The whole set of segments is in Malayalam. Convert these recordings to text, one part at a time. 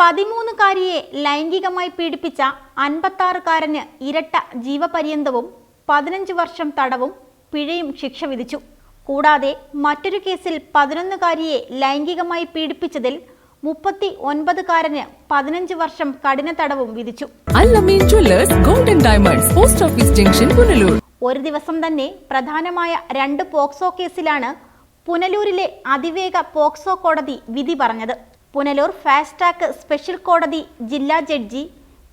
പതിമൂന്നുകാരിയെ ലൈംഗികമായി പീഡിപ്പിച്ച അൻപത്താറുകാരന് ഇരട്ട ജീവപര്യന്തവും പതിനഞ്ച് വർഷം തടവും പിഴയും ശിക്ഷ വിധിച്ചു. കൂടാതെ മറ്റൊരു കേസിൽ പതിനൊന്നുകാരിയെ ലൈംഗികമായി പീഡിപ്പിച്ചതിൽ മുപ്പത്തി ഒൻപതുകാരന് പതിനഞ്ച് വർഷം കഠിന തടവും വിധിച്ചു. Golden diamonds post office junction Punalur. ഒരു ദിവസം തന്നെ പ്രധാനമായ രണ്ട് പോക്സോ കേസിലാണ് പുനലൂരിലെ അതിവേഗ പോക്സോ കോടതി വിധി പറഞ്ഞത്. പുനലൂർ ഫാസ്റ്റ് സ്പെഷ്യൽ കോടതി ജില്ലാ ജഡ്ജി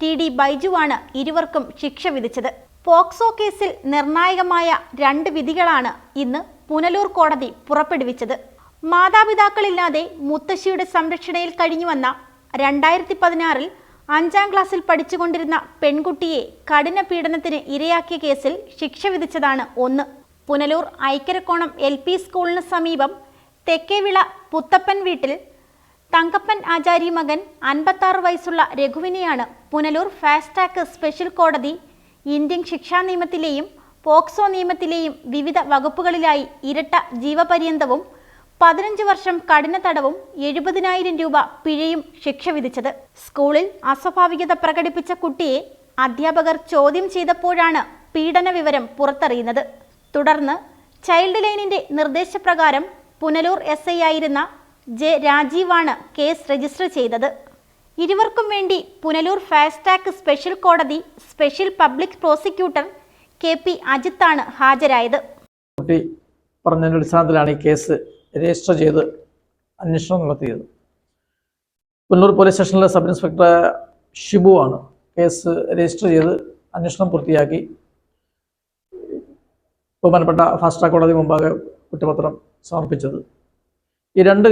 ടി ഡി ബൈജുവാണ് ഇരുവർക്കും ശിക്ഷ വിധിച്ചത്. പോക്സോ കേസിൽ നിർണായകമായ രണ്ട് വിധികളാണ് ഇന്ന് പുനലൂർ കോടതി പുറപ്പെടുവിച്ചത്. മാതാപിതാക്കളില്ലാതെ മുത്തശ്ശിയുടെ സംരക്ഷണയിൽ കഴിഞ്ഞുവന്ന രണ്ടായിരത്തി പതിനാറിൽ അഞ്ചാം ക്ലാസ്സിൽ പഠിച്ചുകൊണ്ടിരുന്ന പെൺകുട്ടിയെ കഠിന പീഡനത്തിന് ഇരയാക്കിയ കേസിൽ ശിക്ഷ വിധിച്ചതാണ് ഒന്ന്. പുനലൂർ ഐക്കരക്കോണം എൽ പി സ്കൂളിന് സമീപം തെക്കേവിള പുത്തപ്പൻ വീട്ടിൽ തങ്കപ്പൻ ആചാരി മകൻ അൻപത്താറ് വയസ്സുള്ള രഘുവിനെയാണ് പുനലൂർ ഫാസ്റ്റ് ട്രാക്ക് സ്പെഷ്യൽ കോടതി ഇന്ത്യൻ ശിക്ഷാ നിയമത്തിലെയും പോക്സോ നിയമത്തിലെയും വിവിധ വകുപ്പുകളിലായി ഇരട്ട ജീവപര്യന്തവും പതിനഞ്ച് വർഷം കഠിന തടവും എഴുപതിനായിരം രൂപ പിഴയും ശിക്ഷ വിധിച്ചത്. സ്കൂളിൽ അസ്വാഭാവികത പ്രകടിപ്പിച്ച കുട്ടിയെ അധ്യാപകർ ചോദ്യം ചെയ്തപ്പോഴാണ് പീഡന വിവരം പുറത്തറിയുന്നത്. തുടർന്ന് ചൈൽഡ് ലൈനിന്റെ നിർദ്ദേശപ്രകാരം പുനലൂർ എസ് ഐ ആയിരുന്ന ജെ രാജീവാണ് കേസ് രജിസ്റ്റർ ചെയ്തത്. ഇരുവർക്കും വേണ്ടി പുനലൂർ ട്രാക്ക് സ്പെഷ്യൽ കോടതി special public prosecutor K P അജിത്താണ് ഹാജരായത്. കുട്ടി പറഞ്ഞതിന്റെ അടിസ്ഥാനത്തിലാണ് ഈ കേസ് രജിസ്റ്റർ ചെയ്ത് അന്വേഷണം നടത്തിയത്. പുനലൂർ പോലീസ് സ്റ്റേഷനിലെ സബ് ഇൻസ്പെക്ടർ ഷിബു ആണ് കേസ് രജിസ്റ്റർ ചെയ്ത് അന്വേഷണം പൂർത്തിയാക്കി. ബഹുമാനപ്പെട്ട ഫാസ്റ്റ് കോടതി മുമ്പാകെ കുറ്റപത്രം സമർപ്പിച്ചത്. ഈ രണ്ട്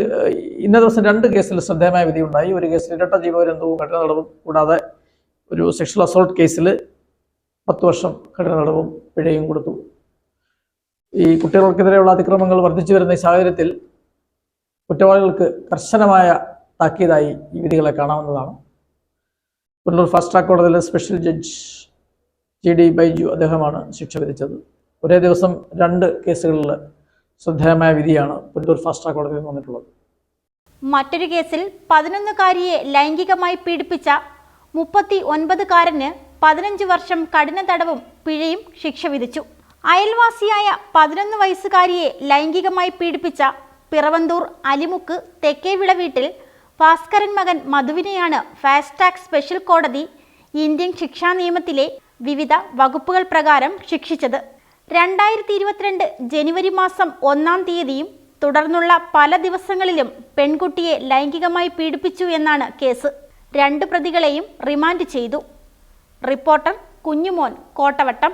ഇന്ന ദിവസം രണ്ട് കേസിൽ ശ്രദ്ധേയമായ വിധി ഉണ്ടായി ഒരു കേസിൽ ഇരട്ട ജീവപര്യന്തവും കഠിന തടവും കൂടാതെ ഒരു സെക്ഷൽ അസോൾട്ട് കേസിൽ പത്ത് വർഷം കഠിന തടവും പിഴയും കൊടുത്തു. ഈ കുട്ടികൾക്കെതിരെയുള്ള അതിക്രമങ്ങൾ വർദ്ധിച്ചു വരുന്ന ഈ സാഹചര്യത്തിൽ കുറ്റവാളികൾക്ക് കർശനമായ താക്കീതായി ഈ വിധികളെ കാണാവുന്നതാണ്. പുനലൂർ ഫസ്റ്റ് ട്രാക്ക് കോടതിയിലെ special judge G D Baiju അദ്ദേഹമാണ് ശിക്ഷ വിധിച്ചത്. ഒരേ ദിവസം രണ്ട് കേസുകളിൽ ശ്രദ്ധേയമായ വിധിയാണ് പുനലൂർ ഫാസ്റ്റ് ട്രാക്ക് കോടതിയിൽ വന്നിട്ടുള്ളത്. മറ്റൊരു കേസിൽ പതിനൊന്നുകാരിയെ ലൈംഗികമായി പീഡിപ്പിച്ച മുപ്പത്തി ഒൻപതുകാരന് പതിനഞ്ച് വർഷം കഠിന തടവും പിഴയും ശിക്ഷ വിധിച്ചു. അയൽവാസിയായ പതിനൊന്ന് വയസ്സുകാരിയെ ലൈംഗികമായി പീഡിപ്പിച്ച പിറവന്തൂർ അലിമുക്ക് തെക്കേവിള വീട്ടിൽ ഭാസ്കരൻ മകൻ മധുവിനെയാണ് ട്രാക്ക് സ്പെഷ്യൽ കോടതി ഇന്ത്യൻ ശിക്ഷാ നിയമത്തിലെ വിവിധ വകുപ്പുകൾ പ്രകാരം ശിക്ഷിച്ചത്. രണ്ടായിരത്തി ഇരുപത്തിരണ്ട് ജനുവരി മാസം ഒന്നാം തീയതിയും തുടർന്നുള്ള പല ദിവസങ്ങളിലും പെൺകുട്ടിയെ ലൈംഗികമായി പീഡിപ്പിച്ചു എന്നാണ് കേസ്. രണ്ട് പ്രതികളെയും റിമാൻഡ് ചെയ്തു. റിപ്പോർട്ടർ കുഞ്ഞുമോൻ കോട്ടവട്ടം.